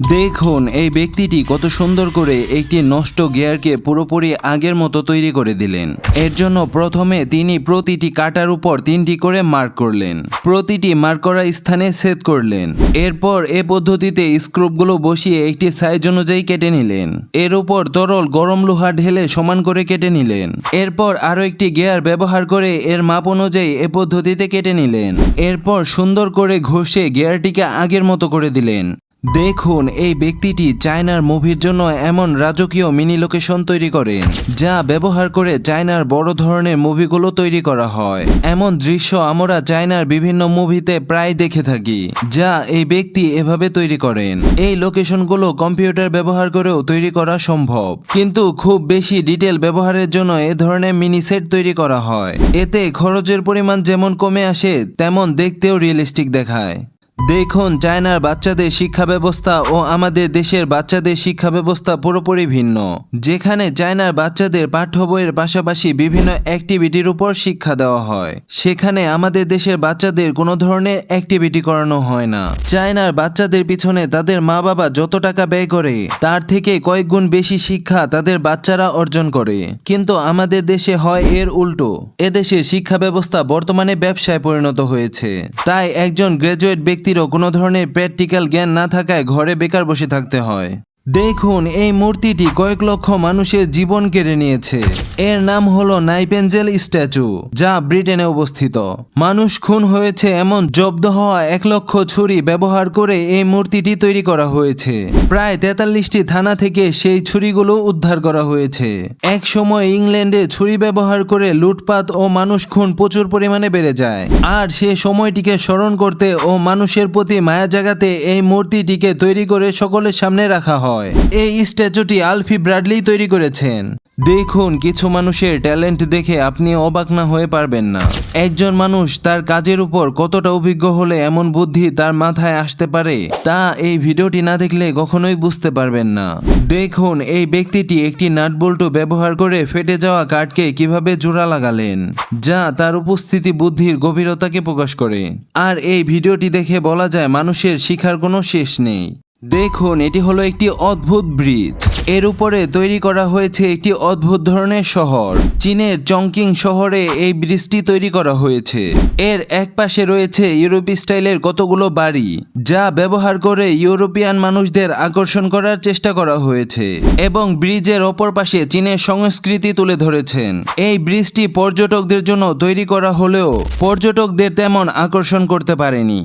দেখুন, এই ব্যক্তিটি কত সুন্দর করে একটি নষ্ট গিয়ারকে পুরোপুরি আগের মতো তৈরি করে দিলেন। এর জন্য প্রথমে তিনি প্রতিটি কাটার উপর তিনটি করে মার্ক করলেন। প্রতিটি মার্ক করা স্থানে সেট করলেন। এরপর এ পদ্ধতিতে স্ক্রুপগুলো বসিয়ে একটি সাইজ অনুযায়ী কেটে নিলেন। এর উপর তরল গরম লোহা ঢেলে সমান করে কেটে নিলেন। এরপর আরও একটি গিয়ার ব্যবহার করে এর মাপ অনুযায়ী এ পদ্ধতিতে কেটে নিলেন। এরপর সুন্দর করে ঘষে গিয়ারটিকে আগের মতো করে দিলেন। দেখুন, এই ব্যক্তিটি চায়নার মুভির জন্য এমন রাজকীয় মিনি লোকেশন তৈরি করেন যা ব্যবহার করে চায়নার বড় ধরনের মুভিগুলো তৈরি করা হয়। এমন দৃশ্য আমরা চায়নার বিভিন্ন মুভিতে প্রায় দেখে থাকি, যা এই ব্যক্তি এভাবে তৈরি করেন। এই লোকেশনগুলো কম্পিউটার ব্যবহার করেও তৈরি করা সম্ভব, কিন্তু খুব বেশি ডিটেল ব্যবহারের জন্য এ ধরনের মিনি সেট তৈরি করা হয়। এতে খরচের পরিমাণ যেমন কমে আসে, তেমন দেখতেও রিয়েলিস্টিক দেখায়। দেখুন, চায়নার বাচ্চাদের শিক্ষা ব্যবস্থা ও আমাদের দেশের বাচ্চাদের শিক্ষা ব্যবস্থা পুরোপুরি ভিন্ন। যেখানে চায়নার বাচ্চাদের পাঠ্য বইয়ের পাশাপাশি বিভিন্ন অ্যাক্টিভিটির উপর শিক্ষা দেওয়া হয়, সেখানে আমাদের দেশের বাচ্চাদের কোনো ধরনের অ্যাক্টিভিটি করানো হয় না। চায়নার বাচ্চাদের পিছনে তাদের মা বাবা যত টাকা ব্যয় করে, তার থেকে কয়েক গুণ বেশি শিক্ষা তাদের বাচ্চারা অর্জন করে। কিন্তু আমাদের দেশে হয় এর উল্টো। এদেশের শিক্ষা ব্যবস্থা বর্তমানে ব্যবসায় পরিণত হয়েছে। তাই একজন গ্রাজুয়েট ব্যক্তিরও কোনো ধরনের প্র্যাকটিক্যাল জ্ঞান না থাকায় ঘরে বেকার বসে থাকতে হয়। দেখুন, এই মূর্তিটি কয়েক লক্ষ মানুষের জীবন কেড়ে নিয়েছে। এর নাম হলো নাইপেঞ্জেল স্ট্যাচু, যা ব্রিটেনে অবস্থিত। মানুষ খুন হয়েছে এমন জব্দ হওয়া এক লক্ষ ছুরি ব্যবহার করে এই মূর্তিটি তৈরি করা হয়েছে। প্রায় তেতাল্লিশটি থানা থেকে সেই ছুরিগুলো উদ্ধার করা হয়েছে। এক সময় ইংল্যান্ডে ছুরি ব্যবহার করে লুটপাট ও মানুষ খুন প্রচুর পরিমাণে বেড়ে যায়। আর সে সময়টিকে স্মরণ করতে ও মানুষের প্রতি মায়া জাগাতে এই মূর্তিটিকে তৈরি করে সকলের সামনে রাখা হয়। এই স্ট্যাচুটি আলফি ব্র্যাডলি তৈরি করেছেন। দেখুন, কিছু মানুষের ট্যালেন্ট দেখে আপনি অবাক না হয়ে পারবেন না। একজন মানুষ তার কাজের উপর কতটা অভিজ্ঞ হলে এমন বুদ্ধি তার মাথায় আসতে পারে, তা এই ভিডিওটি না দেখলে কখনোই বুঝতে পারবেন না। দেখুন, এই ব্যক্তিটি একটি নাটবল্টু ব্যবহার করে ফেটে যাওয়া কাঠকে কীভাবে জোড়া লাগালেন, যা তার উপস্থিতি বুদ্ধির গভীরতাকে প্রকাশ করে। আর এই ভিডিওটি দেখে বলা যায়, মানুষের শিখার কোনো শেষ নেই। দেখুন, এটি হলো একটি অদ্ভুত ব্রিজ। এর উপরে তৈরি করা হয়েছে একটি অদ্ভুত ধরনের শহর। চীনের চংকিং শহরে এই ব্রিজটি তৈরি করা হয়েছে। এর এক পাশে রয়েছে ইউরোপী স্টাইলের কতগুলো বাড়ি, যা ব্যবহার করে ইউরোপিয়ান মানুষদের আকর্ষণ করার চেষ্টা করা হয়েছে এবং ব্রিজের অপর পাশে চীনের সংস্কৃতি তুলে ধরেছেন। এই ব্রিজটি পর্যটকদের জন্য তৈরি করা হলেও পর্যটকদের তেমন আকর্ষণ করতে পারেনি।